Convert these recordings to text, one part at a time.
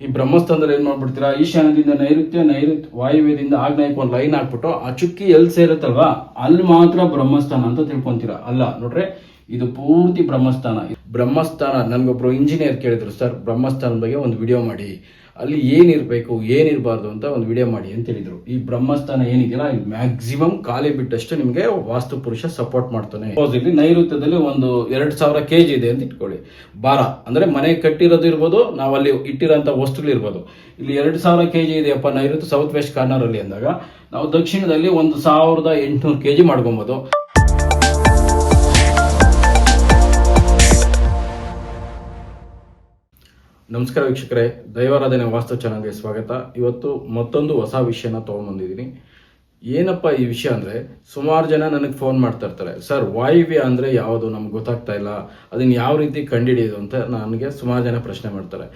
ಈ ಬ್ರಹ್ಮಸ್ಥಾನದಲ್ಲಿ ಏನ್ ಮಾಡ್ಬಿಡ್ತೀರಾ? ಈಶಾನ್ಯದಿಂದ ನೈಋತ್ಯ ನೈಋತ್ಯ ವಾಯುವ್ಯದಿಂದ ಆಗ್ನೇಯಕ್ಕೆ ಒಂದು ಲೈನ್ ಹಾಕ್ಬಿಟ್ಟು ಆ ಚುಕ್ಕಿ ಎಲ್ಲಿ ಸೇರುತ್ತಲ್ವಾ? ಅಲ್ಲಿ ಮಾತ್ರ ಬ್ರಹ್ಮಸ್ಥಾನ ಅಂತ ತಿಳ್ಕೊಂತೀರಾ? ಅಲ್ಲ, ನೋಡ್ರೆ, ಇದು ಪೂರ್ತಿ ಬ್ರಹ್ಮಸ್ಥಾನ. ಬ್ರಹ್ಮಸ್ಥಾನ, ನನ್ಗೊಬ್ರು ಇಂಜಿನಿಯರ್ ಕೇಳಿದ್ರು, ಸರ್, ಬ್ರಹ್ಮಸ್ಥಾನದ ಬಗ್ಗೆ ಒಂದು ವಿಡಿಯೋ ಮಾಡಿ. ಅಲ್ಲಿ ಏನಿರಬೇಕು, ಏನಿರಬಾರ್ದು ಅಂತ ಒಂದು ವಿಡಿಯೋ ಮಾಡಿ ಅಂತ ಹೇಳಿದರು. ಈ ಬ್ರಹ್ಮಸ್ಥಾನ ಏನಿದೆಯಲ್ಲ ಮ್ಯಾಕ್ಸಿಮಮ್ ಖಾಲಿ ಬಿಟ್ಟಷ್ಟು ನಿಮಗೆ ವಾಸ್ತು ಪುರುಷ ಸಪೋರ್ಟ್ ಮಾಡ್ತಾನೆ. ಇಲ್ಲಿ ನೈಋತ್ಯದಲ್ಲಿ ಒಂದು ಎರಡು ಸಾವಿರ ಕೆ ಜಿ ಇದೆ ಅಂತ ಇಟ್ಕೊಳ್ಳಿ. ಭಾರ, ಅಂದರೆ ಮನೆ ಕಟ್ಟಿರೋದು ಇರ್ಬೋದು ನಾವು ಅಲ್ಲಿ ಇಟ್ಟಿರೋಂಥ ವಸ್ತುಗಳು ಇರ್ಬೋದು. ಇಲ್ಲಿ ಎರಡು ಸಾವಿರ ಕೆ ಜಿ ಇದೆಯಪ್ಪ ನೈಋತ್ಯ ಸೌತ್ ವೆಸ್ಟ್ ಕಾರ್ನರಲ್ಲಿ ಅಂದಾಗ, ನಾವು ದಕ್ಷಿಣದಲ್ಲಿ ಒಂದು ಸಾವಿರದ ಎಂಟುನೂರು ಕೆ ಜಿ ಮಾಡ್ಕೊಬೋದು. ನಮಸ್ಕಾರ ವೀಕ್ಷಕರೇ, ದೈವಾರಾಧನೆ ವಾಸ್ತು ಚಾನಲ್ಗೆ ಸ್ವಾಗತ. ಇವತ್ತು ಮತ್ತೊಂದು ಹೊಸ ವಿಷಯನ ತೊಗೊಂಬಂದಿದ್ದೀನಿ ಏನಪ್ಪ ಈ ವಿಷಯ ಅಂದರೆ, ಸುಮಾರು ಜನ ನನಗೆ ಫೋನ್ ಮಾಡ್ತಾ ಇರ್ತಾರೆ, ಸರ್, ವಾಯುವ್ಯ ಅಂದರೆ ಯಾವುದು? ನಮ್ಗೆ ಗೊತ್ತಾಗ್ತಾ ಇಲ್ಲ. ಅದನ್ನು ಯಾವ ರೀತಿ ಕಂಡುಹಿಡಿಯೋದು ಅಂತ ನನಗೆ ಸುಮಾರು ಜನ ಪ್ರಶ್ನೆ ಮಾಡ್ತಾರೆ.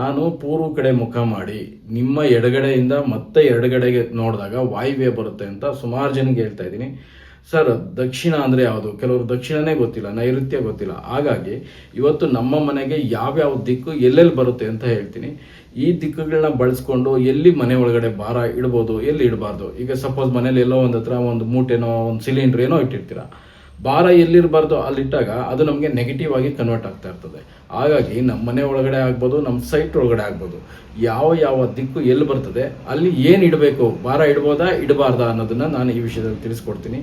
ನಾನು ಪೂರ್ವ ಕಡೆ ಮುಖ ಮಾಡಿ, ನಿಮ್ಮ ಎಡಗಡೆಯಿಂದ ಮತ್ತೆ ಎಡಗಡೆಗೆ ನೋಡಿದಾಗ ವಾಯುವ್ಯ ಬರುತ್ತೆ ಅಂತ ಸುಮಾರು ಜನಕ್ಕೆ ಹೇಳ್ತಾ ಇದ್ದೀನಿ. ಸರ್, ದಕ್ಷಿಣ ಅಂದರೆ ಯಾವುದು? ಕೆಲವರು ದಕ್ಷಿಣನೇ ಗೊತ್ತಿಲ್ಲ, ನೈಋತ್ಯ ಗೊತ್ತಿಲ್ಲ. ಹಾಗಾಗಿ ಇವತ್ತು ನಮ್ಮ ಮನೆಗೆ ಯಾವ್ಯಾವ ದಿಕ್ಕು ಎಲ್ಲೆಲ್ಲಿ ಬರುತ್ತೆ ಅಂತ ಹೇಳ್ತೀನಿ. ಈ ದಿಕ್ಕುಗಳನ್ನ ಬಳಸ್ಕೊಂಡು ಎಲ್ಲಿ ಮನೆ ಒಳಗಡೆ ಭಾರ ಇಡ್ಬೋದು, ಎಲ್ಲಿ ಇಡಬಾರ್ದು? ಈಗ ಸಪೋಸ್ ಮನೇಲಿ ಎಲ್ಲೋ ಒಂದು ಒಂದು ಮೂಟೆನೋ, ಒಂದು ಸಿಲಿಂಡ್ರ್ ಏನೋ ಇಟ್ಟಿರ್ತೀರ? ಭಾರ ಎಲ್ಲಿರಬಾರ್ದು ಅಲ್ಲಿಟ್ಟಾಗ ಅದು ನಮಗೆ ನೆಗೆಟಿವ್ ಆಗಿ ಕನ್ವರ್ಟ್ ಆಗ್ತಾ ಇರ್ತದೆ. ಹಾಗಾಗಿ ನಮ್ಮ ಮನೆ ಒಳಗಡೆ ಆಗ್ಬೋದು ನಮ್ಮ ಸೈಟ್ ಒಳಗಡೆ ಆಗ್ಬೋದು, ಯಾವ ಯಾವ ದಿಕ್ಕು ಎಲ್ಲಿ ಬರ್ತದೆ, ಅಲ್ಲಿ ಏನು ಇಡಬೇಕು, ಭಾರ ಇಡ್ಬೋದಾ, ಇಡಬಾರ್ದಾ ಅನ್ನೋದನ್ನು ನಾನು ಈ ವಿಷಯದಲ್ಲಿ ತಿಳಿಸ್ಕೊಡ್ತೀನಿ.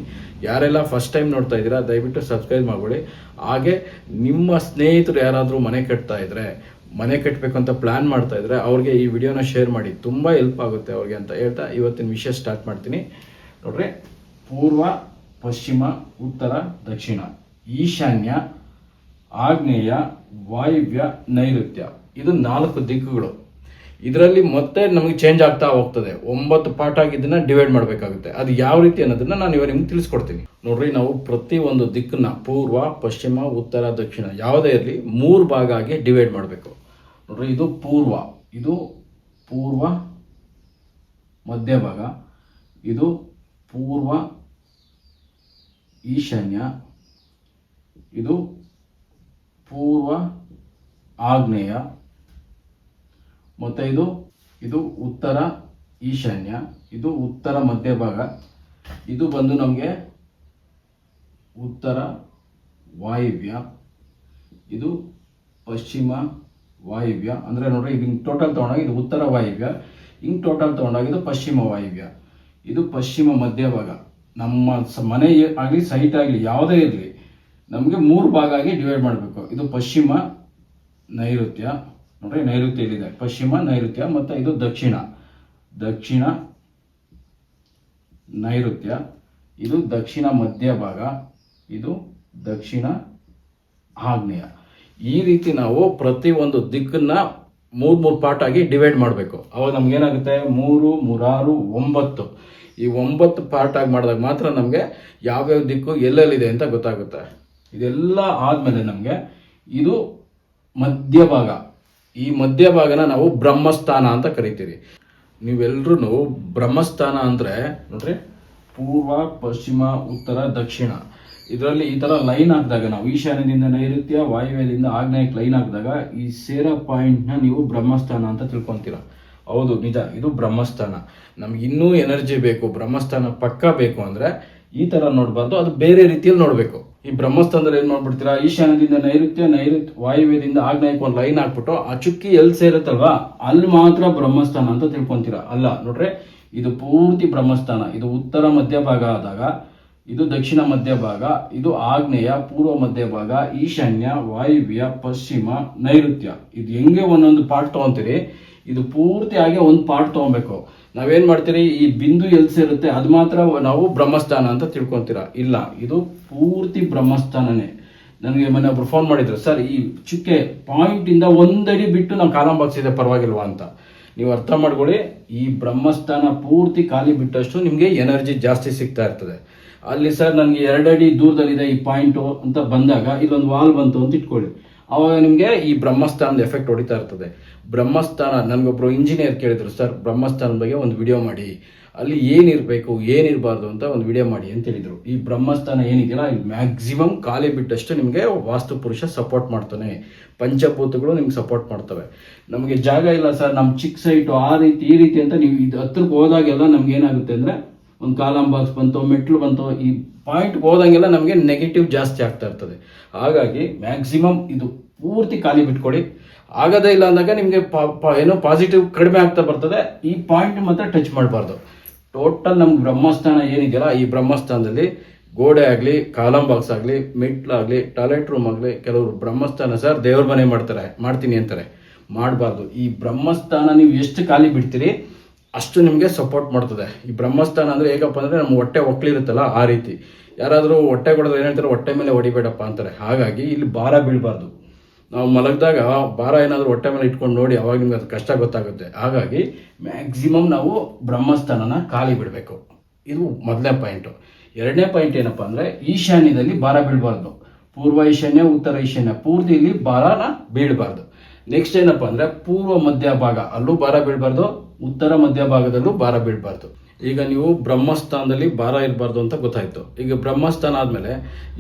ಯಾರೆಲ್ಲ ಫಸ್ಟ್ ಟೈಮ್ ನೋಡ್ತಾ ಇದ್ದೀರಾ, ದಯವಿಟ್ಟು ಸಬ್ಸ್ಕ್ರೈಬ್ ಮಾಡ್ಕೊಳ್ಳಿ. ಹಾಗೆ ನಿಮ್ಮ ಸ್ನೇಹಿತರು ಯಾರಾದರೂ ಮನೆ ಕಟ್ತಾ ಇದ್ದರೆ ಮನೆ ಕಟ್ಟಬೇಕು ಅಂತ ಪ್ಲ್ಯಾನ್ ಮಾಡ್ತಾ ಇದ್ದರೆ ಅವ್ರಿಗೆ ಈ ವಿಡಿಯೋನ ಶೇರ್ ಮಾಡಿ. ತುಂಬ ಹೆಲ್ಪ್ ಆಗುತ್ತೆ ಅವ್ರಿಗೆ ಅಂತ ಹೇಳ್ತಾ ಇವತ್ತಿನ ವಿಷಯ ಸ್ಟಾರ್ಟ್ ಮಾಡ್ತೀನಿ. ನೋಡ್ರಿ, ಪೂರ್ವ ಪಶ್ಚಿಮ, ಉತ್ತರ, ದಕ್ಷಿಣ. ಈಶಾನ್ಯ, ಆಗ್ನೇಯ, ವಾಯುವ್ಯ, ನೈಋತ್ಯ. ಇದು ನಾಲ್ಕು ದಿಕ್ಕುಗಳು. ಇದರಲ್ಲಿ ಮತ್ತೆ ನಮಗೆ ಚೇಂಜ್ ಆಗ್ತಾ ಹೋಗ್ತದೆ. ಒಂಬತ್ತು ಪಾರ್ಟ್ ಆಗಿ ಇದನ್ನ ಡಿವೈಡ್ ಮಾಡಬೇಕಾಗುತ್ತೆ. ಅದು ಯಾವ ರೀತಿ ಅನ್ನೋದನ್ನ ನಾನು ಇವಾಗ ನಿಮ್ಗೆ ತಿಳಿಸ್ಕೊಡ್ತೀನಿ. ನೋಡ್ರಿ, ನಾವು ಪ್ರತಿ ಒಂದು ದಿಕ್ಕನ್ನ ಪೂರ್ವ, ಪಶ್ಚಿಮ, ಉತ್ತರ, ದಕ್ಷಿಣ ಯಾವುದೇ ಇರಲಿ ಮೂರು ಭಾಗ ಆಗಿ ಡಿವೈಡ್ ಮಾಡಬೇಕು. ನೋಡ್ರಿ, ಇದು ಪೂರ್ವ. ಇದು ಪೂರ್ವ ಮಧ್ಯಭಾಗ ಇದು ಪೂರ್ವ ಈಶಾನ್ಯ. ಇದು ಪೂರ್ವ ಆಗ್ನೇಯ. ಮತ್ತು ಇದು ಇದು ಉತ್ತರ ಈಶಾನ್ಯ. ಇದು ಉತ್ತರ ಮಧ್ಯಭಾಗ ಇದು ಬಂದು ನಮಗೆ ಉತ್ತರ ವಾಯುವ್ಯ. ಇದು ಪಶ್ಚಿಮ ವಾಯುವ್ಯ. ಅಂದರೆ ನೋಡ್ರಿ, ಇದು ಹಿಂಗೆ ಟೋಟಲ್ ತೊಗೊಂಡಾಗ ಇದು ಉತ್ತರ ವಾಯುವ್ಯ. ಹಿಂಗೆ ಟೋಟಲ್ ತೊಗೊಂಡಾಗ ಇದು ಪಶ್ಚಿಮ ವಾಯುವ್ಯ. ಇದು ಪಶ್ಚಿಮ ಮಧ್ಯಭಾಗ ನಮ್ಮ ಮನೆ ಆಗಲಿ ಸೈಟ್ ಆಗಲಿ ಯಾವುದೇ ಇರಲಿ, ನಮಗೆ ಮೂರು ಭಾಗ ಆಗಿ ಡಿವೈಡ್ ಮಾಡಬೇಕು. ಇದು ಪಶ್ಚಿಮ, ನೈಋತ್ಯ, ನೋಡ್ರಿ ನೈಋತ್ಯ ಇಲ್ಲಿದೆ ಪಶ್ಚಿಮ, ನೈಋತ್ಯ ಮತ್ತು ಇದು ದಕ್ಷಿಣ. ದಕ್ಷಿಣ, ನೈಋತ್ಯ, ಇದು ದಕ್ಷಿಣ ಮಧ್ಯ ಭಾಗ, ಇದು ದಕ್ಷಿಣ ಆಗ್ನೇಯ. ಈ ರೀತಿ ನಾವು ಪ್ರತಿ ಒಂದು ದಿಕ್ಕನ್ನ ಮೂರು ಮೂರು ಪಾರ್ಟ್ ಆಗಿ ಡಿವೈಡ್ ಮಾಡಬೇಕು. ಅವಾಗ ನಮ್ಗೆ ಏನಾಗುತ್ತೆ? ಮೂರು, ಮೂರಾರು, ಒಂಬತ್ತು. ಈ ಒಂಬತ್ತು ಪಾರ್ಟ್ ಆಗಿ ಮಾಡಿದಾಗ ಮಾತ್ರ ನಮಗೆ ಯಾವ್ಯಾವ ದಿಕ್ಕು ಎಲ್ಲೆಲ್ಲಿದೆ ಅಂತ ಗೊತ್ತಾಗುತ್ತೆ. ಇದೆಲ್ಲ ಆದಮೇಲೆ ನಮಗೆ ಇದು ಮಧ್ಯಭಾಗ. ಈ ಮಧ್ಯಭಾಗನ ನಾವು ಬ್ರಹ್ಮಸ್ಥಾನ ಅಂತ ಕರಿತೀವಿ ನೀವೆಲ್ಲರೂ ಬ್ರಹ್ಮಸ್ಥಾನ ಅಂದರೆ ನೋಡ್ರಿ, ಪೂರ್ವ, ಪಶ್ಚಿಮ, ಉತ್ತರ, ದಕ್ಷಿಣ. ಇದರಲ್ಲಿ ಈ ಥರ ಲೈನ್ ಹಾಕಿದಾಗ ನಾವು ಈಶಾನ್ಯದಿಂದ ನೈಋತ್ಯ, ವಾಯುವ್ಯದಿಂದ ಆಗ್ನೇಯಕ್ಕೆ ಲೈನ್ ಹಾಕಿದಾಗ ಈ ಸೇರ ಪಾಯಿಂಟ್ನ ನೀವು ಬ್ರಹ್ಮಸ್ಥಾನ ಅಂತ ತಿಳ್ಕೊಂತೀರ. ಹೌದು, ನಿಜ. ಇದು ಬ್ರಹ್ಮಸ್ಥಾನ. ನಮ್ಗೆ ಇನ್ನೂ ಎನರ್ಜಿ ಬೇಕು, ಬ್ರಹ್ಮಸ್ಥಾನ ಪಕ್ಕ ಬೇಕು ಅಂದ್ರೆ ಈ ತರ ನೋಡಬಾರ್ದು. ಅದು ಬೇರೆ ರೀತಿಯಲ್ಲಿ ನೋಡಬೇಕು. ಈ ಬ್ರಹ್ಮಸ್ಥಾನದಲ್ಲಿ ಏನ್ ಮಾಡ್ಬಿಡ್ತೀರಾ? ಈಶಾನ್ಯದಿಂದ ನೈಋತ್ಯ ನೈಋತ್ಯ ವಾಯುವ್ಯದಿಂದ ಆಗ್ನೇಯಕ್ಕೆ ಒಂದು ಲೈನ್ ಹಾಕ್ಬಿಟ್ಟು ಆ ಚುಕ್ಕಿ ಎಲ್ಲಿ ಸೇರುತ್ತಲ್ವಾ? ಅಲ್ಲಿ ಮಾತ್ರ ಬ್ರಹ್ಮಸ್ಥಾನ ಅಂತ ತಿಳ್ಕೊಂತೀರಾ? ಅಲ್ಲ, ನೋಡ್ರೆ, ಇದು ಪೂರ್ತಿ ಬ್ರಹ್ಮಸ್ಥಾನ. ಇದು ಉತ್ತರ ಮಧ್ಯಭಾಗ ಆದಾಗ, ಇದು ದಕ್ಷಿಣ ಮಧ್ಯಭಾಗ ಇದು ಆಗ್ನೇಯ, ಪೂರ್ವ ಮಧ್ಯಭಾಗ ಈಶಾನ್ಯ, ವಾಯುವ್ಯ, ಪಶ್ಚಿಮ, ನೈಋತ್ಯ. ಇದು ಹೆಂಗೆ ಒಂದೊಂದು ಪಾರ್ಟ್ ತಗೊಂತೀರಿ? ಇದು ಪೂರ್ತಿಯಾಗಿ ಒಂದು ಪಾರ್ಟ್ ತೊಗೊಬೇಕು. ನಾವೇನು ಮಾಡ್ತೀರಿ, ಈ ಬಿಂದು ಎಲ್ಲಿ ಸೇರುತ್ತೆ ಅದು ಮಾತ್ರ ನಾವು ಬ್ರಹ್ಮಸ್ಥಾನ ಅಂತ ತಿಳ್ಕೊತೀರ? ಇಲ್ಲ, ಇದು ಪೂರ್ತಿ ಬ್ರಹ್ಮಸ್ಥಾನನೇ. ನನಗೆ ಮೊನ್ನೆ ಒಬ್ರು ಫೋನ್ ಮಾಡಿದ್ರು, ಸರ್, ಈ ಚುಕ್ಕೆ ಪಾಯಿಂಟ್ ಇಂದ ಒಂದಡಿ ಬಿಟ್ಟು ನಾವು ಕಾಲಂ ಬಾಕ್ಸ್ ಇದೆ ಪರವಾಗಿಲ್ವಾ ಅಂತ. ನೀವು ಅರ್ಥ ಮಾಡ್ಕೊಳ್ಳಿ, ಈ ಬ್ರಹ್ಮಸ್ಥಾನ ಪೂರ್ತಿ ಖಾಲಿ ಬಿಟ್ಟಷ್ಟು ನಿಮಗೆ ಎನರ್ಜಿ ಜಾಸ್ತಿ ಸಿಗ್ತಾ ಇರ್ತದೆ. ಅಲ್ಲಿ ಸರ್, ನನಗೆ ಎರಡಡಿ ದೂರದಲ್ಲಿದೆ ಈ ಪಾಯಿಂಟು ಅಂತ ಬಂದಾಗ, ಇಲ್ಲೊಂದು ವಾಲ್ ಬಂತು ಅಂತ ಇಟ್ಕೊಳ್ಳಿ. ಅವಾಗ ನಿಮಗೆ ಈ ಬ್ರಹ್ಮಸ್ಥಾನದ ಎಫೆಕ್ಟ್ ಹೊಡಿತಾ ಇರ್ತದೆ. ಬ್ರಹ್ಮಸ್ಥಾನ ನನಗೊಬ್ಬರು ಇಂಜಿನಿಯರ್ ಕೇಳಿದ್ರು, ಸರ್, ಬ್ರಹ್ಮಸ್ಥಾನದ ಬಗ್ಗೆ ಒಂದು ವಿಡಿಯೋ ಮಾಡಿ. ಅಲ್ಲಿ ಏನಿರಬೇಕು, ಏನಿರಬಾರ್ದು ಅಂತ ಒಂದು ವಿಡಿಯೋ ಮಾಡಿ ಅಂತ ಹೇಳಿದರು. ಈ ಬ್ರಹ್ಮಸ್ಥಾನ ಏನಿದೆಯಲ್ಲ ಇಲ್ಲಿ ಮ್ಯಾಕ್ಸಿಮಮ್ ಖಾಲಿ ಬಿಟ್ಟಷ್ಟು ನಿಮಗೆ ವಾಸ್ತು ಪುರುಷ ಸಪೋರ್ಟ್ ಮಾಡ್ತಾನೆ. ಪಂಚಭೂತಗಳು ನಿಮ್ಗೆ ಸಪೋರ್ಟ್ ಮಾಡ್ತವೆ. ನಮಗೆ ಜಾಗ ಇಲ್ಲ, ಸರ್ ನಮ್ಮ ಚಿಕ್ಕ ಸೈಟು ಆ ರೀತಿ, ಈ ರೀತಿ ಅಂತ ನೀವು ಇದು ಹತ್ರಕ್ಕೆ ಹೋದಾಗೆಲ್ಲ ನಮ್ಗೆ ಏನಾಗುತ್ತೆ ಅಂದರೆ ಒಂದು ಕಾಲಂ ಬಾಕ್ಸ್ ಬಂತು ಮೆಟ್ಲು ಬಂತು, ಈ ಪಾಯಿಂಟ್ ಹೋದಂಗೆಲ್ಲ ನಮಗೆ ನೆಗೆಟಿವ್ ಜಾಸ್ತಿ ಆಗ್ತಾ ಇರ್ತದೆ. ಹಾಗಾಗಿ ಮ್ಯಾಕ್ಸಿಮಮ್ ಇದು ಪೂರ್ತಿ ಖಾಲಿ ಬಿಟ್ಕೊಡಿ. ಆಗದೇ ಇಲ್ಲ ಅಂದಾಗ ನಿಮಗೆ ಏನೋ ಪಾಸಿಟಿವ್ ಕಡಿಮೆ ಆಗ್ತಾ ಬರ್ತದೆ. ಈ ಪಾಯಿಂಟ್ ಮಾತ್ರ ಟಚ್ ಮಾಡಬಾರ್ದು. ಟೋಟಲ್ ನಮ್ಗೆ ಬ್ರಹ್ಮಸ್ಥಾನ ಏನಿದೆಯಲ್ಲ, ಈ ಬ್ರಹ್ಮಸ್ಥಾನದಲ್ಲಿ ಗೋಡೆ ಆಗಲಿ ಕಾಲಂ ಬಾಕ್ಸ್ ಆಗಲಿ ಮೆಟ್ಲಾಗಲಿ ಟಾಯ್ಲೆಟ್ ರೂಮ್ ಆಗಲಿ, ಕೆಲವರು ಬ್ರಹ್ಮಸ್ಥಾನ ಸರ್ ದೇವ್ರ ಮನೆ ಮಾಡ್ತಾರೆ, ಮಾಡ್ತೀನಿ ಅಂತಾರೆ. ಮಾಡಬಾರ್ದು. ಈ ಬ್ರಹ್ಮಸ್ಥಾನ ನೀವು ಎಷ್ಟು ಖಾಲಿ ಬಿಡ್ತೀರಿ ಅಷ್ಟು ನಿಮಗೆ ಸಪೋರ್ಟ್ ಮಾಡ್ತದೆ. ಈ ಬ್ರಹ್ಮಸ್ಥಾನ ಅಂದರೆ ಹೇಗಪ್ಪ ಅಂದರೆ ನಮ್ಮ ಹೊಟ್ಟೆ ಒಕ್ಲಿರುತ್ತಲ್ಲ ಆ ರೀತಿ. ಯಾರಾದರೂ ಹೊಟ್ಟೆ ಕೊಡೋದು ಏನು ಹೇಳ್ತಾರೆ, ಹೊಟ್ಟೆ ಮೇಲೆ ಹೊಡಿಬೇಡಪ್ಪ ಅಂತಾರೆ. ಹಾಗಾಗಿ ಇಲ್ಲಿ ಭಾರ ಬೀಳಬಾರ್ದು. ನಾವು ಮಲಗಿದಾಗ ಭಾರ ಏನಾದರೂ ಹೊಟ್ಟೆ ಮೇಲೆ ಇಟ್ಕೊಂಡು ನೋಡಿ ಅವಾಗ ನಿಮ್ಗೆ ಅದು ಕಷ್ಟ ಗೊತ್ತಾಗುತ್ತೆ. ಹಾಗಾಗಿ ಮ್ಯಾಕ್ಸಿಮಮ್ ನಾವು ಬ್ರಹ್ಮಸ್ಥಾನನ ಖಾಲಿ ಬಿಡಬೇಕು. ಇದು ಮೊದಲನೇ ಪಾಯಿಂಟು ಎರಡನೇ ಪಾಯಿಂಟ್ ಏನಪ್ಪ ಅಂದರೆ ಈಶಾನ್ಯದಲ್ಲಿ ಭಾರ ಬೀಳಬಾರ್ದು. ಪೂರ್ವ ಈಶಾನ್ಯ, ಉತ್ತರ ಈಶಾನ್ಯ ಪೂರ್ತಿ ಇಲ್ಲಿ ಭಾರನ ಬೀಳಬಾರ್ದು. ನೆಕ್ಸ್ಟ್ ಏನಪ್ಪ ಅಂದರೆ ಪೂರ್ವ ಮಧ್ಯ ಭಾಗ, ಅಲ್ಲೂ ಭಾರ ಬೀಳಬಾರ್ದು. ಉತ್ತರ ಮಧ್ಯ ಭಾಗದಲ್ಲೂ ಭಾರ ಬೀಳಬಾರ್ದು. ಈಗ ನೀವು ಬ್ರಹ್ಮಸ್ಥಾನದಲ್ಲಿ ಭಾರ ಇರಬಾರ್ದು ಅಂತ ಗೊತ್ತಾಯ್ತು. ಈಗ ಬ್ರಹ್ಮಸ್ಥಾನ ಆದಮೇಲೆ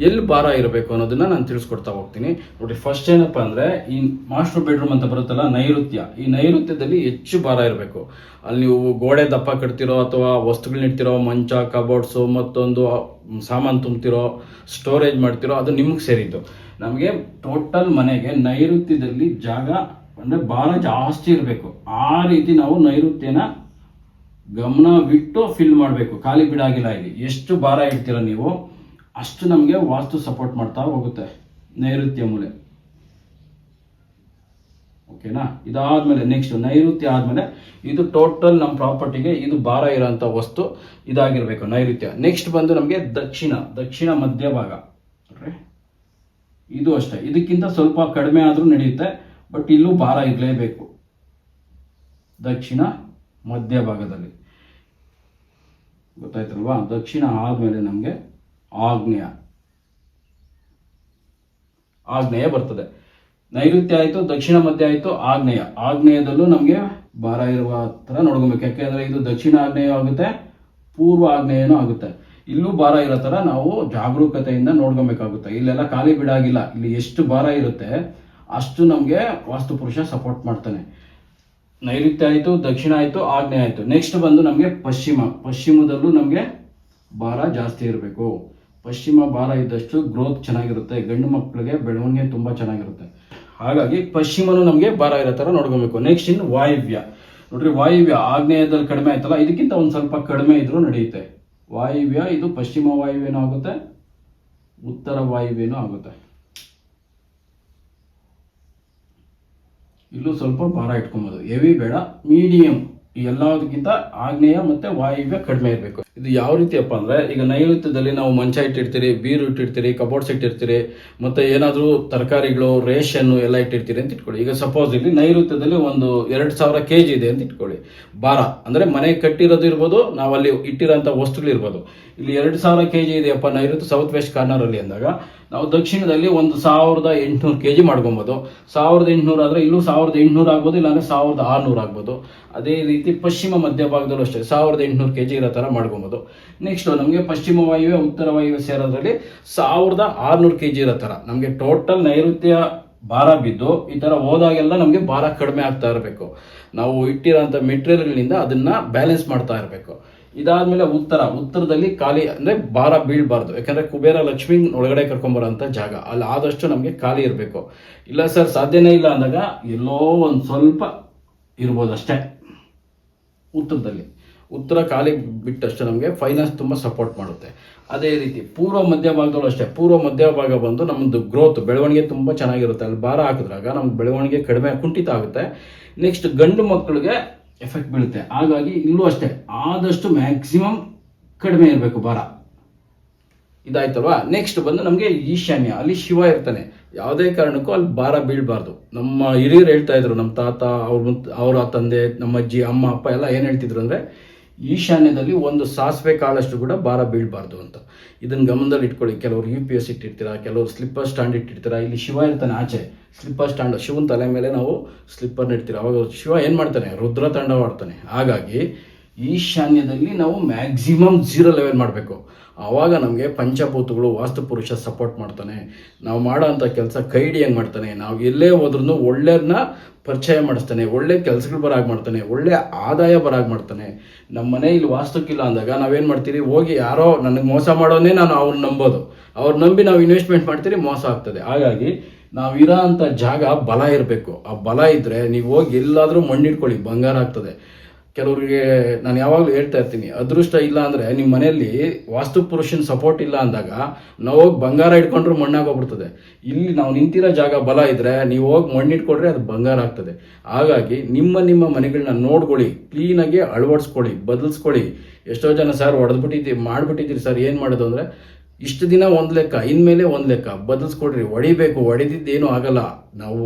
ಎಲ್ಲಿ ಭಾರ ಇರಬೇಕು ಅನ್ನೋದನ್ನ ನಾನು ತಿಳಿಸ್ಕೊಡ್ತಾ ಹೋಗ್ತೀನಿ. ನೋಡಿ ಫಸ್ಟ್ ಏನಪ್ಪ ಅಂದರೆ ಈ ಮಾಸ್ಟರ್ ಬೆಡ್ರೂಮ್ ಅಂತ ಬರುತ್ತಲ್ಲ, ನೈಋತ್ಯ. ಈ ನೈಋತ್ಯದಲ್ಲಿ ಹೆಚ್ಚು ಭಾರ ಇರಬೇಕು. ಅಲ್ಲಿ ನೀವು ಗೋಡೆ ದಪ್ಪ ಕಟ್ತಿರೋ ಅಥವಾ ವಸ್ತುಗಳನ್ನ ಇಡ್ತಿರೋ, ಮಂಚ ಕಬೋರ್ಡ್ಸು ಮತ್ತೊಂದು ಸಾಮಾನು ತುಂಬ್ತಿರೋ ಸ್ಟೋರೇಜ್ ಮಾಡ್ತಿರೋ, ಅದು ನಿಮ್ಗೆ ಸೇರಿದ್ದು. ನಮಗೆ ಟೋಟಲ್ ಮನೆಗೆ ನೈಋತ್ಯದಲ್ಲಿ ಜಾಗ ಅಂದರೆ ಭಾರ ಜಾಸ್ತಿ ಇರಬೇಕು. ಆ ರೀತಿ ನಾವು ನೈಋತ್ಯನ ಗಮನ ಬಿಟ್ಟು ಫಿಲ್ ಮಾಡಬೇಕು. ಖಾಲಿ ಬಿಡಾಗಿಲ್ಲ ಇಲ್ಲಿ. ಎಷ್ಟು ಭಾರ ಇಡ್ತೀರ ನೀವು, ಅಷ್ಟು ನಮಗೆ ವಾಸ್ತು ಸಪೋರ್ಟ್ ಮಾಡ್ತಾ ಹೋಗುತ್ತೆ ನೈಋತ್ಯ ಮೂಲೆ. ಓಕೆನಾ? ಇದಾದ್ಮೇಲೆ ನೆಕ್ಸ್ಟ್ ನೈಋತ್ಯ ಆದ್ಮೇಲೆ ಇದು ಟೋಟಲ್ ನಮ್ಮ ಪ್ರಾಪರ್ಟಿಗೆ ಇದು ಭಾರ ಇರೋಂಥ ವಸ್ತು ಇದಾಗಿರಬೇಕು ನೈಋತ್ಯ. ನೆಕ್ಸ್ಟ್ ಬಂದು ನಮಗೆ ದಕ್ಷಿಣ ದಕ್ಷಿಣ ಮಧ್ಯಭಾಗ. ಭಾಗ ಇದು ಅಷ್ಟೇ. ಇದಕ್ಕಿಂತ ಸ್ವಲ್ಪ ಕಡಿಮೆ ಆದರೂ ನಡೆಯುತ್ತೆ. ಬಟ್ ಇಲ್ಲೂ ಭಾರ ಇರಲೇಬೇಕು. ದಕ್ಷಿಣ ಮಧ್ಯಭಾಗದಲ್ಲಿ ಗೊತ್ತಾಯ್ತಲ್ವಾ? ದಕ್ಷಿಣ ಆದಮೇಲೆ ನಮಗೆ ಆಗ್ನೇಯ. ಆಗ್ನೇಯ ಬರ್ತದೆ. ನೈಋತ್ಯ ಆಯಿತು, ದಕ್ಷಿಣ ಮಧ್ಯ ಆಯಿತು, ಆಗ್ನೇಯ. ಆಗ್ನೇಯದಲ್ಲೂ ನಮಗೆ ಭಾರ ಇರುವ ಥರ ನೋಡ್ಕೊಬೇಕು. ಯಾಕೆಂದರೆ ಇದು ದಕ್ಷಿಣ ಆಗ್ನೇಯ ಆಗುತ್ತೆ, ಪೂರ್ವ ಆಗ್ನೇಯನೂ ಆಗುತ್ತೆ. ಇಲ್ಲೂ ಭಾರ ಇರೋ ಥರ ನಾವು ಜಾಗರೂಕತೆಯಿಂದ ನೋಡ್ಕೊಬೇಕಾಗುತ್ತೆ. ಇಲ್ಲೆಲ್ಲ ಖಾಲಿ ಬಿಡಾಗಿಲ್ಲ. ಇಲ್ಲಿ ಎಷ್ಟು ಭಾರ ಇರುತ್ತೆ ಅಷ್ಟು ನಮಗೆ ವಾಸ್ತುಪುರುಷ ಸಪೋರ್ಟ್ ಮಾಡ್ತಾನೆ. ನೈಋತ್ಯ ಆಯಿತು, ದಕ್ಷಿಣ ಆಯಿತು, ಆಗ್ನೇಯ ಆಯಿತು. ನೆಕ್ಸ್ಟ್ ಬಂದು ನಮಗೆ ಪಶ್ಚಿಮ. ಪಶ್ಚಿಮದಲ್ಲೂ ನಮಗೆ ಭಾರ ಜಾಸ್ತಿ ಇರಬೇಕು. ಪಶ್ಚಿಮ ಭಾರ ಇದ್ದಷ್ಟು ಗ್ರೋತ್ ಚೆನ್ನಾಗಿರುತ್ತೆ. ಗಂಡು ಮಕ್ಕಳಿಗೆ ಬೆಳವಣಿಗೆ ತುಂಬ ಚೆನ್ನಾಗಿರುತ್ತೆ. ಹಾಗಾಗಿ ಪಶ್ಚಿಮನೂ ನಮಗೆ ಭಾರ ಇರೋ ಥರ ನೋಡ್ಕೋಬೇಕು. ನೆಕ್ಸ್ಟ್ ಇನ್ನು ವಾಯುವ್ಯ. ನೋಡ್ರಿ, ವಾಯುವ್ಯ ಆಗ್ನೇಯದಲ್ಲಿ ಕಡಿಮೆ ಆಯ್ತಲ್ಲ, ಇದಕ್ಕಿಂತ ಒಂದು ಸ್ವಲ್ಪ ಕಡಿಮೆ ಇದ್ರೂ ನಡೆಯುತ್ತೆ. ವಾಯುವ್ಯ, ಇದು ಪಶ್ಚಿಮ ವಾಯುವ್ಯನೂ ಆಗುತ್ತೆ, ಉತ್ತರ ವಾಯುವ್ಯನೂ ಆಗುತ್ತೆ. ಇಲ್ಲೂ ಸ್ವಲ್ಪ ಭಾರ ಇಟ್ಕೊಬೋದು. ಹೆವಿ ಬೇಡ ಮೀಡಿಯಂ ಎಲ್ಲದಕ್ಕಿಂತ ಆಗ್ನೇಯ ಮತ್ತೆ ವಾಯುವ್ಯ ಕಡಿಮೆ ಇರಬೇಕು. ಇದು ಯಾವ ರೀತಿಯಪ್ಪ ಅಂದರೆ, ಈಗ ನೈಋತ್ಯದಲ್ಲಿ ನಾವು ಮಂಚ ಇಟ್ಟಿರ್ತೀರಿ, ಬೀರು ಇಟ್ಟಿರ್ತೀರಿ, ಕಬೋರ್ಡ್ಸ್ ಇಟ್ಟಿರ್ತೀರಿ, ಮತ್ತು ಏನಾದರೂ ತರಕಾರಿಗಳು, ರೇಷನ್ನು ಎಲ್ಲ ಇಟ್ಟಿರ್ತೀರಿ ಅಂತ ಇಟ್ಕೊಳ್ಳಿ. ಈಗ ಸಪೋಸ್ ಇಲ್ಲಿ ನೈಋತ್ಯದಲ್ಲಿ ಒಂದು ಎರಡು ಸಾವಿರ ಕೆ ಜಿ ಇದೆ ಅಂತ ಇಟ್ಕೊಳ್ಳಿ. ಭಾರ, ಅಂದರೆ ಮನೆ ಕಟ್ಟಿರೋದು ಇರ್ಬೋದು, ನಾವು ಅಲ್ಲಿ ಇಟ್ಟಿರೋಂಥ ವಸ್ತುಗಳು ಇರ್ಬೋದು. ಇಲ್ಲಿ ಎರಡು ಸಾವಿರ ಕೆ ಜಿ ಇದೆಯಪ್ಪ ನೈಋತ್ಯ ಸೌತ್ ವೆಸ್ಟ್ ಕಾರ್ನರಲ್ಲಿ ಅಂದಾಗ, ನಾವು ದಕ್ಷಿಣದಲ್ಲಿ ಒಂದು ಸಾವಿರದ ಎಂಟುನೂರು ಕೆ ಜಿ ಮಾಡ್ಕೊಬೋದು. ಸಾವಿರದ ಎಂಟುನೂರು ಆದರೆ ಇಲ್ಲೂ ಸಾವಿರದ ಎಂಟುನೂರು ಆಗ್ಬೋದು, ಇಲ್ಲಾಂದರೆ ಸಾವಿರದ ಆರುನೂರು ಆಗ್ಬೋದು. ಅದೇ ರೀತಿ ಪಶ್ಚಿಮ ಮಧ್ಯ ಭಾಗದಲ್ಲೂ ಅಷ್ಟೇ, ಸಾವಿರದ ಎಂಟುನೂರು ಕೆ ಜಿ ಇರೋ ಥರ ಮಾಡ್ಕೊಬೋದು. ನೆಕ್ಸ್ಟ್ ನಮಗೆ ಪಶ್ಚಿಮ ವಾಯುವೆ, ಉತ್ತರ ವಾಯುವೆ ಸೇರೋದ್ರಲ್ಲಿ ಸಾವಿರದ ಆರುನೂರು ಕೆ ಜಿ ಇರೋ ಥರ ನಮಗೆ ಟೋಟಲ್ ನೈಋತ್ಯ ಭಾರ ಬಿದ್ದು, ಈ ಥರ ಹೋದಾಗೆಲ್ಲ ನಮಗೆ ಭಾರ ಕಡಿಮೆ ಆಗ್ತಾ ಇರಬೇಕು. ನಾವು ಇಟ್ಟಿರೋಂಥ ಮೆಟೀರಿಯಲ್ಗಳಿಂದ ಅದನ್ನ ಬ್ಯಾಲೆನ್ಸ್ ಮಾಡ್ತಾ ಇರಬೇಕು. ಇದಾದಮೇಲೆ ಉತ್ತರ, ಉತ್ತರದಲ್ಲಿ ಖಾಲಿ ಅಂದರೆ ಭಾರ ಬೀಳಬಾರ್ದು. ಯಾಕಂದರೆ ಕುಬೇರ ಲಕ್ಷ್ಮಿ ಒಳಗಡೆ ಕರ್ಕೊಂಬರೋಂಥ ಜಾಗ. ಅಲ್ಲಿ ಆದಷ್ಟು ನಮಗೆ ಖಾಲಿ ಇರಬೇಕು. ಇಲ್ಲ ಸರ್, ಸಾಧ್ಯನೇ ಇಲ್ಲ ಅಂದಾಗ ಎಲ್ಲೋ ಒಂದು ಸ್ವಲ್ಪ ಇರ್ಬೋದು ಅಷ್ಟೇ. ಉತ್ತರದಲ್ಲಿ. ಉತ್ತರ ಖಾಲಿ ಬಿಟ್ಟಷ್ಟು ನಮಗೆ ಫೈನಾನ್ಸ್ ತುಂಬ ಸಪೋರ್ಟ್ ಮಾಡುತ್ತೆ. ಅದೇ ರೀತಿ ಪೂರ್ವ ಮಧ್ಯ ಭಾಗದಲ್ಲೂ ಅಷ್ಟೇ, ಪೂರ್ವ ಮಧ್ಯ ಭಾಗ ಬಂದು ನಮ್ಮದು ಗ್ರೋತ್ ಬೆಳವಣಿಗೆ ತುಂಬ ಚೆನ್ನಾಗಿರುತ್ತೆ. ಅಲ್ಲಿ ಭಾರ ಹಾಕಿದ್ರಾಗ ನಮ್ಗೆ ಬೆಳವಣಿಗೆ ಕಡಿಮೆ ಕುಂಠಿತ ಆಗುತ್ತೆ. ನೆಕ್ಸ್ಟ್ ಗಂಡು ಮಕ್ಕಳಿಗೆ ಎಫೆಕ್ಟ್ ಬೀಳುತ್ತೆ. ಹಾಗಾಗಿ ಇಲ್ಲೂ ಅಷ್ಟೇ, ಆದಷ್ಟು ಮ್ಯಾಕ್ಸಿಮಮ್ ಕಡಿಮೆ ಇರಬೇಕು ಭಾರ. ಇದಾಯ್ತಲ್ವಾ? ನೆಕ್ಸ್ಟ್ ಬಂದು ನಮಗೆ ಈಶಾನ್ಯ, ಅಲ್ಲಿ ಶಿವ ಇರ್ತಾನೆ. ಯಾವುದೇ ಕಾರಣಕ್ಕೂ ಅಲ್ಲಿ ಭಾರ ಬೀಳಬಾರ್ದು. ನಮ್ಮ ಹಿರಿಯರು ಹೇಳ್ತಾ ಇದ್ರು, ನಮ್ಮ ತಾತ, ಅವ್ರ ಅವರ ತಂದೆ, ನಮ್ಮ ಅಜ್ಜಿ, ಅಮ್ಮ, ಅಪ್ಪ ಎಲ್ಲ ಏನು ಹೇಳ್ತಿದ್ರು ಅಂದರೆ ಈಶಾನ್ಯದಲ್ಲಿ ಒಂದು ಸಾಸಿವೆ ಕಾಳಷ್ಟು ಕೂಡ ಭಾರ ಬೀಳಬಾರ್ದು ಅಂತ. ಇದನ್ನು ಗಮನದಲ್ಲಿ ಇಟ್ಕೊಳ್ಳಿ. ಕೆಲವರು ಯು ಪಿ ಎಸ್ ಇಟ್ಟಿರ್ತೀರಾ, ಕೆಲವರು ಸ್ಲಿಪ್ಪರ್ ಸ್ಟ್ಯಾಂಡ್ ಇಟ್ಟಿರ್ತೀರಾ. ಇಲ್ಲಿ ಶಿವ ಇರ್ತಾನೆ ಆಚೆ. ಸ್ಲಿಪ್ಪರ್ ಸ್ಟ್ಯಾಂಡ್ ಶಿವನ ತಲೆ ಮೇಲೆ ನಾವು ಸ್ಲಿಪ್ಪರ್ನ ಇಡ್ತೀರ. ಅವಾಗ ಶಿವ ಏನು ಮಾಡ್ತಾನೆ? ರುದ್ರ ತಾಂಡವ ಆಡ್ತಾನೆ ಹಾಗಾಗಿ ಈಶಾನ್ಯದಲ್ಲಿ ನಾವು ಮ್ಯಾಕ್ಸಿಮಮ್ ಝೀರೋ ಲೆವೆಲ್ ಮಾಡಬೇಕು. ಆವಾಗ ನಮಗೆ ಪಂಚಭೂತಗಳು, ವಾಸ್ತುಪುರುಷ ಸಪೋರ್ಟ್ ಮಾಡ್ತಾನೆ. ನಾವು ಮಾಡೋ ಅಂಥ ಕೆಲಸ ಕೈ ಹಿಡಿಯಂಗೆ ಮಾಡ್ತಾನೆ. ನಾವು ಎಲ್ಲೇ ಹೋದ್ರೂ ಒಳ್ಳೆಯದನ್ನ ಪರಿಚಯ ಮಾಡಿಸ್ತಾನೆ. ಒಳ್ಳೆ ಕೆಲಸಗಳು ಬರಾಗ ಮಾಡ್ತಾನೆ. ಒಳ್ಳೆ ಆದಾಯ ಬರಾಗ ಮಾಡ್ತಾನೆ. ನಮ್ಮ ಮನೆ ಇಲ್ಲಿ ವಾಸ್ತುಕ್ಕಿಲ್ಲ ಅಂದಾಗ ನಾವೇನು ಮಾಡ್ತೀವಿ ಹೋಗಿ ಯಾರೋ ನನಗೆ ಮೋಸ ಮಾಡೋನೇ ನಾನು ಅವ್ರನ್ನ ನಂಬೋದು. ಅವ್ರು ನಂಬಿ ನಾವು ಇನ್ವೆಸ್ಟ್ಮೆಂಟ್ ಮಾಡ್ತೀರಿ, ಮೋಸ ಆಗ್ತದೆ. ಹಾಗಾಗಿ ನಾವಿರೋ ಅಂಥ ಜಾಗ ಬಲ ಇರಬೇಕು. ಆ ಬಲ ಇದ್ದರೆ ನೀವು ಹೋಗಿ ಎಲ್ಲಾದರೂ ಮಣ್ಣಿಟ್ಕೊಳ್ಳಿ ಬಂಗಾರ ಆಗ್ತದೆ. ಕೆಲವರಿಗೆ ನಾನು ಯಾವಾಗಲೂ ಹೇಳ್ತಾ ಇರ್ತೀನಿ, ಅದೃಷ್ಟ ಇಲ್ಲ ಅಂದರೆ ನಿಮ್ಮ ಮನೆಯಲ್ಲಿ ವಾಸ್ತು ಪುರುಷನ ಸಪೋರ್ಟ್ ಇಲ್ಲ ಅಂದಾಗ ನಾವು ಹೋಗಿ ಬಂಗಾರ ಇಟ್ಕೊಂಡ್ರೆ ಮಣ್ಣಾಗೋಗ್ಬಿಡ್ತದೆ ಇಲ್ಲಿ ನಾವು ನಿಂತಿರೋ ಜಾಗ ಬಲ ಇದ್ದರೆ ನೀವು ಹೋಗಿ ಮಣ್ಣಿಟ್ಕೊಂಡ್ರೆ ಅದು ಬಂಗಾರ ಆಗ್ತದೆ. ಹಾಗಾಗಿ ನಿಮ್ಮ ನಿಮ್ಮ ಮನೆಗಳನ್ನ ನೋಡ್ಕೊಳ್ಳಿ ಕ್ಲೀನಾಗಿ ಅಳವಡಿಸ್ಕೊಳ್ಳಿ, ಬದಲಿಸ್ಕೊಳ್ಳಿ. ಎಷ್ಟೋ ಜನ ಸರ್ ಹೊಡೆದ್ಬಿಟ್ಟಿದ್ದೀವಿ ಮಾಡಿಬಿಟ್ಟಿದ್ದೀರಿ ಸರ್ ಏನು ಮಾಡೋದು ಅಂದರೆ ಇಷ್ಟು ದಿನ ಒಂದು ಲೆಕ್ಕ, ಇನ್ಮೇಲೆ ಒಂದು ಲೆಕ್ಕ, ಬದಲಿಸ್ಕೊಡ್ರಿ ಹೊಡಿಬೇಕು ಹೊಡೆದಿದ್ದೇನು ಆಗಲ್ಲ. ನಾವು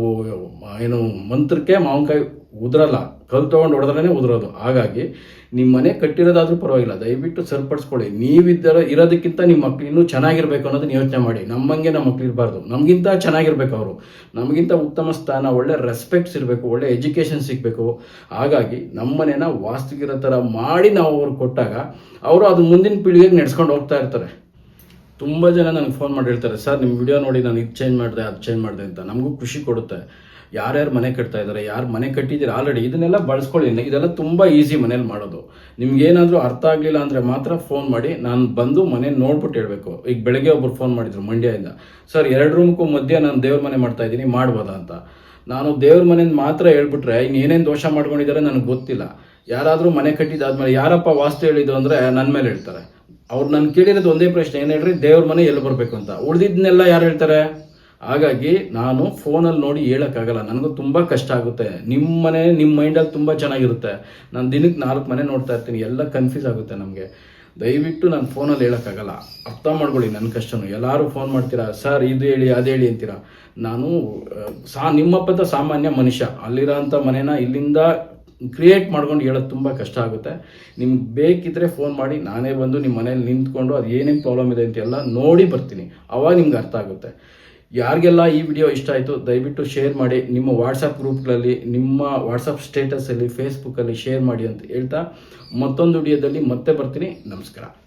ಏನು ಮಂತ್ರಕ್ಕೆ ಮಾವಿನಕಾಯಿ ಉದುರಲ್ಲ. ಕಲ್ ತೊಗೊಂಡು ಹೊಡೆದ್ರೇ ಉದುರೋದು. ಹಾಗಾಗಿ ನಿಮ್ಮ ಮನೆ ಕಟ್ಟಿರೋದಾದರೂ ಪರವಾಗಿಲ್ಲ. ದಯವಿಟ್ಟು ಸರಿಪಡಿಸ್ಕೊಳ್ಳಿ. ನೀವಿದ್ದರ ಇರೋದಕ್ಕಿಂತ ನಿಮ್ಮ ಮಕ್ಳು ಇನ್ನೂ ಚೆನ್ನಾಗಿರ್ಬೇಕು ಅನ್ನೋದನ್ನ ಯೋಚನೆ ಮಾಡಿ. ನಮ್ಮಂಗೆ ನಮ್ಮ ಮಕ್ಳು ಇರಬಾರ್ದು. ನಮಗಿಂತ ಚೆನ್ನಾಗಿರ್ಬೇಕು ಅವರು. ನಮಗಿಂತ ಉತ್ತಮ ಸ್ಥಾನ, ಒಳ್ಳೆ ರೆಸ್ಪೆಕ್ಟ್ಸ್ ಇರಬೇಕು, ಒಳ್ಳೆ ಎಜುಕೇಷನ್ ಸಿಗಬೇಕು. ಹಾಗಾಗಿ ನಮ್ಮ ಮನೇನ ವಾಸ್ತುಗಿರೋ ಥರ ಮಾಡಿ ನಾವು ಅವ್ರು ಕೊಟ್ಟಾಗ ಅವರು ಅದು ಮುಂದಿನ ಪೀಳಿಗೆಗೆ ನಡೆಸ್ಕೊಂಡು ಹೋಗ್ತಾ ಇರ್ತಾರೆ. ತುಂಬ ಜನ ನನಗೆ ಫೋನ್ ಮಾಡಿ ಹೇಳ್ತಾರೆ, ಸರ್ ನಿಮ್ಮ ವಿಡಿಯೋ ನೋಡಿ, ನಾನು ಇದು ಚೇಂಜ್ ಮಾಡಿದೆ, ಅದು ಚೇಂಜ್ ಮಾಡಿದೆ ಅಂತ. ನಮಗೂ ಖುಷಿ ಕೊಡುತ್ತೆ. ಯಾರ್ಯಾರು ಮನೆ ಕಟ್ತಾ ಇದ್ದಾರೆ ಯಾರು ಮನೆ ಕಟ್ಟಿದ್ದೀರಿ ಆಲ್ರೆಡಿ ಇದನ್ನೆಲ್ಲ ಬಳಸ್ಕೊಳ್ಳಿ. ಇದೆಲ್ಲ ತುಂಬ ಈಸಿ ಮನೇಲಿ ಮಾಡೋದು. ನಿಮ್ಗೇನಾದರೂ ಅರ್ಥ ಆಗಲಿಲ್ಲ ಅಂದರೆ ಮಾತ್ರ ಫೋನ್ ಮಾಡಿ. ನಾನು ಬಂದು ಮನೆ ನೋಡ್ಬಿಟ್ಟು ಹೇಳಬೇಕು. ಈಗ ಬೆಳಗ್ಗೆ ಒಬ್ಬರು ಫೋನ್ ಮಾಡಿದ್ರು ಮಂಡ್ಯದಿಂದ. ಸರ್, ಎರಡು ರೂಮ್ಗೂ ಮಧ್ಯೆ ನಾನು ದೇವ್ರ ಮನೆ ಮಾಡ್ತಾ ಇದ್ದೀನಿ, ಮಾಡ್ಬೋದಾ ಅಂತ? ನಾನು ದೇವ್ರ ಮನೆಯಿಂದ ಮಾತ್ರ ಹೇಳ್ಬಿಟ್ರೆ ಇನ್ನೇನೇನು ದೋಷ ಮಾಡ್ಕೊಂಡಿದ್ದಾರೆ ನನಗೆ ಗೊತ್ತಿಲ್ಲ. ಯಾರಾದರೂ ಮನೆ ಕಟ್ಟಿದಾದ್ಮೇಲೆ ಯಾರಪ್ಪ ವಾಸ್ತು ಹೇಳಿದ್ದು ಅಂದರೆ ನನ್ನ ಮೇಲೆ ಹೇಳ್ತಾರೆ. ಅವ್ರು ನಾನು ಕೇಳಿರೋದು ಒಂದೇ ಪ್ರಶ್ನೆ, ಏನು ಹೇಳ್ರಿ? ದೇವ್ರ ಮನೆ ಎಲ್ಲಿ ಬರಬೇಕು ಅಂತ. ಉಳಿದಿದ್ದನ್ನೆಲ್ಲ ಯಾರು ಹೇಳ್ತಾರೆ? ಹಾಗಾಗಿ ನಾನು ಫೋನಲ್ಲಿ ನೋಡಿ ಹೇಳೋಕ್ಕಾಗಲ್ಲ. ನನಗೂ ತುಂಬ ಕಷ್ಟ ಆಗುತ್ತೆ. ನಿಮ್ಮ ಮನೆ ನಿಮ್ಮ ಮೈಂಡಲ್ಲಿ ತುಂಬ ಚೆನ್ನಾಗಿರುತ್ತೆ. ನಾನು ದಿನಕ್ಕೆ ನಾಲ್ಕು ಮನೆ ನೋಡ್ತಾ ಇರ್ತೀನಿ. ಎಲ್ಲ ಕನ್ಫ್ಯೂಸ್ ಆಗುತ್ತೆ ನಮಗೆ. ದಯವಿಟ್ಟು ನಾನು ಫೋನಲ್ಲಿ ಹೇಳೋಕ್ಕಾಗಲ್ಲ. ಅರ್ಥ ಮಾಡ್ಕೊಳ್ಳಿ ನನ್ನ ಕಷ್ಟನು. ಎಲ್ಲರೂ ಫೋನ್ ಮಾಡ್ತೀರಾ, ಸರ್, ಇದು ಹೇಳಿ, ಅದು ಹೇಳಿ ಅಂತೀರಾ. ನಾನು ಸಾ ನಿಮ್ಮಪ್ಪದ ಸಾಮಾನ್ಯ ಮನುಷ್ಯ. ಅಲ್ಲಿರೋಂಥ ಮನೇನ ಇಲ್ಲಿಂದ ಕ್ರಿಯೇಟ್ ಮಾಡ್ಕೊಂಡು ಹೇಳೋದು ತುಂಬ ಕಷ್ಟ ಆಗುತ್ತೆ. ನಿಮ್ಗೆ ಬೇಕಿದ್ರೆ ಫೋನ್ ಮಾಡಿ. ನಾನೇ ಬಂದು ನಿಮ್ಮ ಮನೇಲಿ ನಿಂತ್ಕೊಂಡು ಅದು ಏನೇನು ಪ್ರಾಬ್ಲಮ್ ಇದೆ ಅಂತೆಲ್ಲ ನೋಡಿ ಬರ್ತೀನಿ. ಅವಾಗ ನಿಮ್ಗೆ ಅರ್ಥ ಆಗುತ್ತೆ. ಯಾರಿಗೆಲ್ಲ ಈ ವಿಡಿಯೋ ಇಷ್ಟ ಆಯಿತು, ದಯವಿಟ್ಟು ಶೇರ್ ಮಾಡಿ. ನಿಮ್ಮ ವಾಟ್ಸಪ್ ಗ್ರೂಪ್ಗಳಲ್ಲಿ ನಿಮ್ಮ ವಾಟ್ಸಪ್ ಸ್ಟೇಟಸಲ್ಲಿ ಫೇಸ್ಬುಕ್ಕಲ್ಲಿ ಶೇರ್ ಮಾಡಿ ಅಂತ ಹೇಳ್ತಾ ಮತ್ತೊಂದು ವಿಡಿಯೋದಲ್ಲಿ ಮತ್ತೆ ಬರ್ತೀನಿ. ನಮಸ್ಕಾರ.